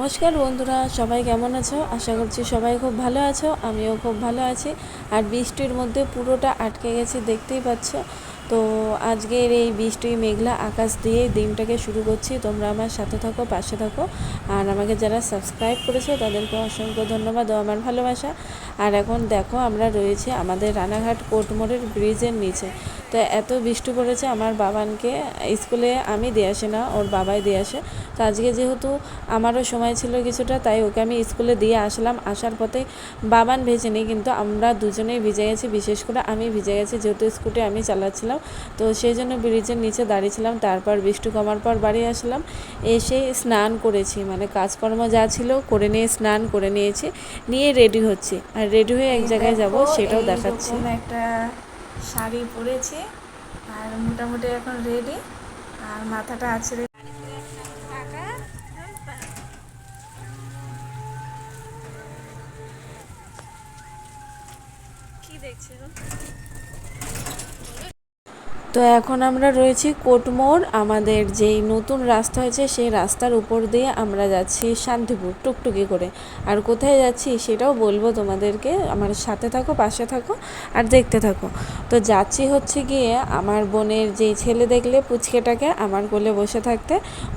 নমস্কার বন্ধুরা, সবাই কেমন আছো? আশা করছি সবাই খুব ভালো আছো, আমিও খুব ভালো আছি। আর বৃষ্টির মধ্যে পুরোটা আটকে গেছে, দেখতেই পাচ্ছ। তো আজকের এই বৃষ্টি, মেঘলা আকাশ দিয়ে দিনটাকে শুরু করছি। তোমরা আমার সাথে থাকো, পাশে থাকো। আর আমাকে যারা সাবস্ক্রাইব করেছ, তাদেরকে অসংখ্য ধন্যবাদ ও আমার ভালোবাসা। আর এখন দেখো, আমরা রয়েছে আমাদের রানাঘাট কোর্টমোড়ের ব্রিজের নিচে। তো এত বৃষ্টি পড়েছে আমার বাবানকে। স্কুলে আমি দিয়ে আসি না ওর বাবাই দিয়ে আসে। তো আজকে যেহেতু আমারও সময় ছিল কিছুটা তাই ওকে আমি স্কুলে দিয়ে আসলাম। আসার পথে বাবান ভেজেনি কিন্তু আমরা দুজনেই ভিজে গেছি। বিশেষ করে আমি ভিজে গেছি যেহেতু স্কুটি আমি চালাচ্ছিলাম। তো সেই জন্য ব্রিজের নিচে দাঁড়িয়েছিলাম তারপর বৃষ্টি কমার পর বাড়ি আসলাম। এসে স্নান করেছি মানে কাজকর্ম যা ছিল করে নিয়ে স্নান করে নিয়েছি নিয়ে রেডি হচ্ছি। আর রেডি হয়ে এক জায়গায় যাব সেটাও দেখাচ্ছি। একটা শাড়ি পরেছে আর মোটামুটি এখন রেডি আর মাথাটা আছে কি দেখছ তো এখন আমরা রয়েছি কোটমোড় আমাদের যেই নতুন রাস্তা হয়েছে, সেই রাস্তার উপর দিয়ে আমরা যাচ্ছি শান্তিপুর টুকটুকি করে। আর কোথায় যাচ্ছি সেটাও বলব তোমাদেরকে। আমার সাথে থাকো, পাশে থাকো আর দেখতে থাকো। তো যাচ্ছি হচ্ছে গিয়ে আমার বোনের যেই ছেলে দেখলে পুচকেটাকে আমার কোলে বসে থাকতে,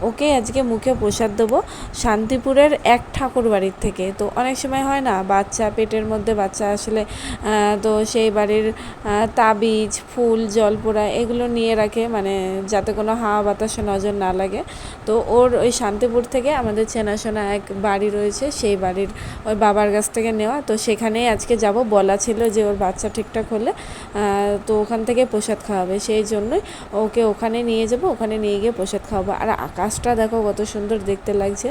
ওকে আজকে মুখে প্রসাদ দেবো শান্তিপুরের এক ঠাকুর বাড়ির থেকে। তো অনেক সময় হয় না, বাচ্চা পেটের মধ্যে বাচ্চা আসলে তো সেই বাড়ির তাবিজ, ফুল, জলপোড়া এগুলো নিয়ে রাখে মানে যাতে কোনো হাওয়া বাতাসে নজর না লাগে। তো ওর ওই শান্তিপুর থেকে আমাদের চেনাশোনা এক বাড়ি রয়েছে, সেই বাড়ির ওই বাবার কাছ থেকে নেওয়া। তো সেখানেই আজকে যাব, বলা ছিল যে ওর বাচ্চা ঠিকঠাক হলে তো ওখান থেকে প্রসাদ খাওয়াবে। সেই জন্যই ওকে ওখানে নিয়ে যাব, ওখানে নিয়ে গিয়ে প্রসাদ খাওয়াবো। আর আকাশটা দেখো কত সুন্দর দেখতে লাগছে।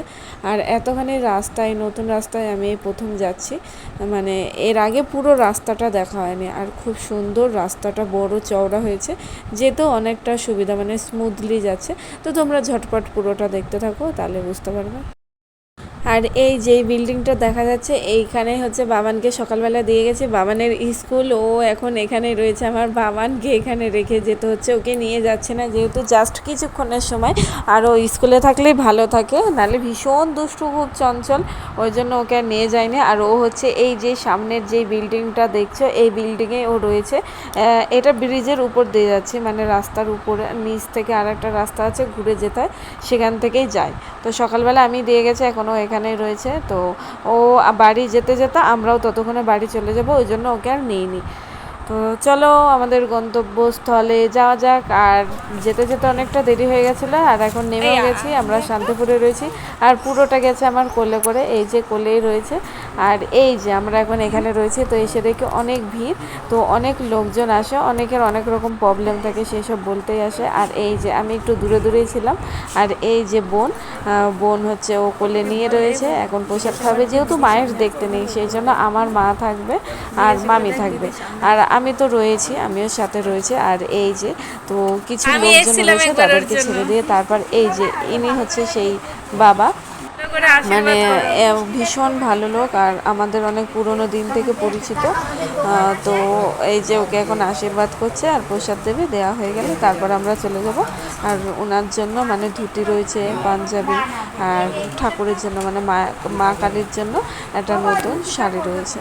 আর এতখানি রাস্তায়, নতুন রাস্তায় আমি প্রথম যাচ্ছি। মানে এর আগে পুরো রাস্তাটা দেখা হয়নি। আর খুব সুন্দর রাস্তাটা, বড় চওড়া হয়েছে। যেতেও অনেকটা সুবিধা মানে স্মুথলি যাচ্ছে। তো তোমরা ঝটপট পুরোটা দেখতে থাকো, তাহলে বুঝতে পারবে। আর এই যেই বিল্ডিংটা দেখা যাচ্ছে, এইখানে হচ্ছে বাবানকে সকালবেলা দিয়ে গেছে। বাবানের স্কুল, ও এখন এখানে রয়েছে। আমার বাবানকে এখানে রেখে যেতে হচ্ছে। ওকে নিয়ে যাচ্ছে না, যেহেতু জাস্ট কিছুক্ষণের সময়। আর ও স্কুলে থাকলেই ভালো থাকে, নাহলে ভীষণ দুষ্টু, খুব চঞ্চল। ওই জন্য ওকে আর নিয়ে যায়নি। আর ও হচ্ছে এই যে সামনের যে বিল্ডিংটা দেখছ, এই বিল্ডিংয়ে ও রয়েছে। এটা ব্রিজের উপর দিয়ে যাচ্ছে। মানে রাস্তার উপরে, নিচ থেকে আর একটা রাস্তা আছে, ঘুরে যেতে সেখান থেকেই যায়। তো সকালবেলা আমি দিয়ে গেছে এখনও এখানেই রয়েছে। তো ও বাড়ি যেতে যেতে আমরাও ততক্ষণে বাড়ি চলে যাব, ওই জন্য ওকে আর নিইনি। তো চলো আমাদের গন্তব্যস্থলে যাওয়া যাক আর যেতে যেতে অনেকটা দেরি হয়ে গেছিল আর এখন নেমেও গেছি আমরা শান্তিপুরে রয়েছি আর পুরোটা গেছে আমার কোলে করে এই যে কোলেই রয়েছে আর এই যে আমরা এখন এখানে রয়েছি তো এসে দেখি অনেক ভিড় তো অনেক লোকজন আসে অনেকের অনেক রকম প্রবলেম থাকে সেসব বলতেই আসে আর এই যে আমি একটু দূরে দূরেই ছিলাম আর এই যে বোন বোন হচ্ছে ও কোলে নিয়ে রয়েছে এখন প্রসাদ খাবে যেহেতু মায়ের দেখতে নেই সেই জন্য আমার মা থাকবে আর মামি থাকবে আর আমি তো রয়েছি আমিও সাথে রয়েছে। আর এই যে তো কিছু লোকজন রয়েছে তাদেরকে ছেড়ে দিয়ে তারপর এই যে ইনি হচ্ছে সেই বাবা। মানে ভীষণ ভালো লোক আর আমাদের অনেক পুরনো দিন থেকে পরিচিত। তো এই যে ওকে এখন আশীর্বাদ করছে আর প্রসাদ দেবে দেওয়া হয়ে গেলে তারপর আমরা চলে যাব। আর ওনার জন্য মানে ধুতি রয়েছে পাঞ্জাবি আর ঠাকুরের জন্য মানে মা মা কালীর জন্য একটা নতুন শাড়ি রয়েছে।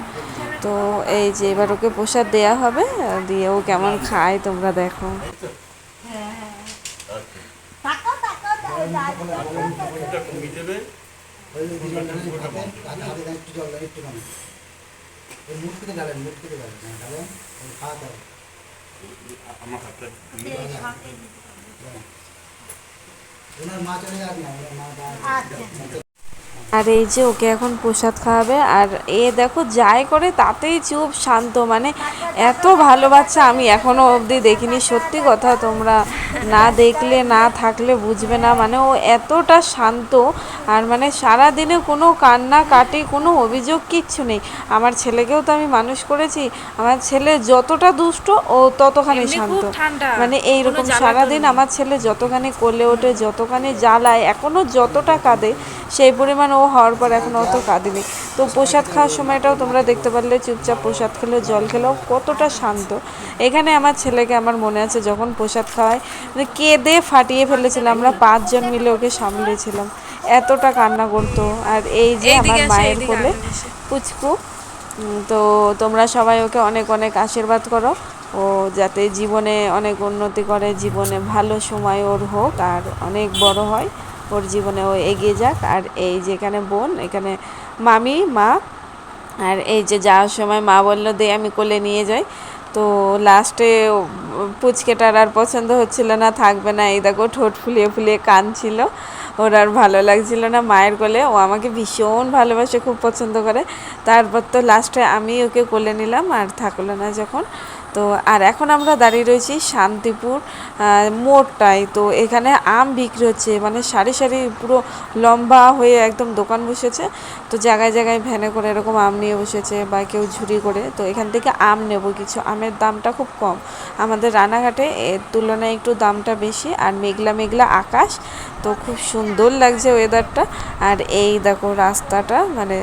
তো এই যে এবার ওকে প্রসাদ দেওয়া হবে, দিয়ে ও কেমন খায় তোমরা দেখো। মা চলে মা আর এই যে ওকে এখন প্রসাদ খাওয়াবে আর এ দেখো যাই করে তাতেই চুপ শান্ত মানে এত ভালো বাচ্চা আমি এখনও অবধি দেখিনি। সত্যি কথা তোমরা না দেখলে না থাকলে বুঝবে না মানে ও এতটা শান্ত আর মানে সারা দিনে কোনো কান্না কাটি কোনো অভিযোগ কিচ্ছু নেই। আমার ছেলেকেও তো আমি মানুষ করেছি আমার ছেলে যতটা দুষ্ট ও ততখানি শান্ত। মানে এইরকম সারাদিন আমার ছেলে যতখানি কোলে ওঠে যতখানি জ্বালায় এখনও যতটা কাঁদে সেই পরিমাণ ও হওয়ার পর এখন অত কাঁদিনি। তো প্রসাদ খাওয়ার সময়টাও তোমরা দেখতে পারলে চুপচাপ প্রসাদ খেলো জল খেলো কতটা শান্ত। এখানে আমার ছেলেকে আমার মনে আছে যখন প্রসাদ খাওয়ায় মানে কেঁদে ফাটিয়ে ফেলেছিলাম আমরা পাঁচজন মিলে ওকে সামলেছিলাম। এতটা কান্না করতো। আর এই যে আমার মায়ের কোলে পুচকু তো তোমরা সবাই ওকে অনেক অনেক আশীর্বাদ করো। ও যাতে জীবনে অনেক উন্নতি করে জীবনে ভালো সময় ওর হোক আর অনেক বড় হয়। ওর জীবনে ও এগিয়ে যাক। আর এই যেখানে বোন, এখানে মামি, মা, আর এই যে যাওয়ার সময় মা বলল, দে, আমি কোলে নিয়ে যাই। তো লাস্টে পুচকেটার আর পছন্দ হচ্ছিল না, থাকবে না। এই দেখো, ঠোঁট ফুলিয়ে ফুলিয়ে কানছিল ওর আর ভালো লাগছিল না মায়ের কোলে। ও আমাকে ভীষণ ভালোবাসে, খুব পছন্দ করে। তারপর তো লাস্টে আমি ওকে কোলে নিলাম, আর থাকল না যখন। তো আর এখন আমরা দাঁড়িয়ে রয়েছি শান্তিপুর মোড়টায়। তো এখানে আম বিক্রি হচ্ছে মানে সারি সারি পুরো লম্বা হয়ে একদম দোকান বসেছে। তো জায়গায় জায়গায় ভ্যানে করে এরকম আম নিয়ে বসেছে বা কেউ ঝুড়ি করে। তো এখান থেকে আম নেব কিছু। আমের দামটা খুব কম। আমাদের রানাঘাটে এর তুলনায় একটু দামটা বেশি আর মেঘলা মেঘলা আকাশ। তো খুব সুন্দর লাগছে ওয়েদারটা আর এই দেখো রাস্তাটা মানে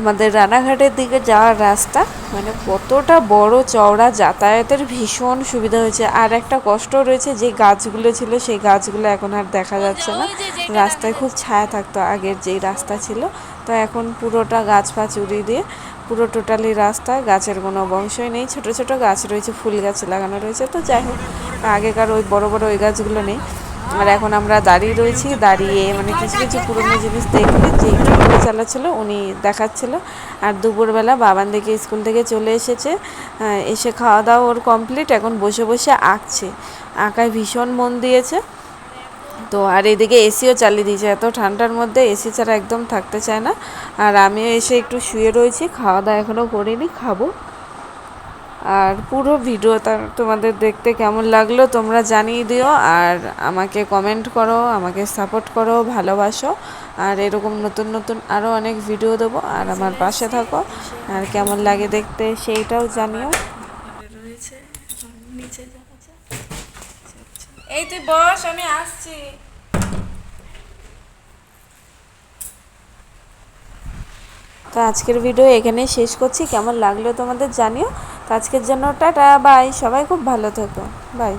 আমাদের রানাঘাটের দিকে যাওয়ার রাস্তা মানে কতটা বড় চওড়া যাতায়াতের ভীষণ সুবিধা হয়েছে। আর একটা কষ্ট রয়েছে, যে গাছগুলো ছিল, সেই গাছগুলো এখন আর দেখা যাচ্ছে না। রাস্তায় খুব ছায়া থাকতো, আগের যেই রাস্তা ছিল। তো এখন পুরোটা গাছ ফাছ উড়িয়ে দিয়ে, পুরো টোটালি রাস্তা, গাছের কোনো বংশই নেই। ছোট ছোট গাছ রয়েছে, ফুল গাছ লাগানো রয়েছে। তো যাই হোক, আগেকার ওই বড় বড় ওই গাছগুলো নেই। আর এখন আমরা দাঁড়িয়ে রয়েছি, দাঁড়িয়ে মানে কিছু কিছু পুরনো জিনিস দেখলে যে টোটো ছিল উনি দেখাচ্ছিল। আর দুপুরবেলা বাবান দিকে স্কুল থেকে চলে এসেছে। এসে খাওয়া দাওয়া ওর কমপ্লিট এখন বসে বসে আঁকছে। আঁকায় ভীষণ মন দিয়েছে। তো আর এদিকে এসিও চালিয়ে দিয়েছে। এত ঠান্ডার মধ্যে এসি ছাড়া একদম থাকতে চায় না। আর আমিও এসে একটু শুয়ে রয়েছি খাওয়া দাওয়া এখনও করিনি, খাব। আর পুরো ভিডিওটা তোমাদের দেখতে কেমন লাগল তোমরা জানিয়ে দিও। আর আমাকে কমেন্ট করো, আমাকে সাপোর্ট করো, ভালোবাসো। আর এরকম নতুন নতুন আরও অনেক ভিডিও দেবো। আর আমার পাশে থাকো। আর কেমন লাগে দেখতে সেইটাও জানিও। এই তুই বস, আমি আসছি। তো আজকের ভিডিও এখানেই শেষ করছি। কেমন লাগল তোমাদের জানিও। আজকের জন্য টাটা বাই। সবাই খুব ভালো থেকো। বাই।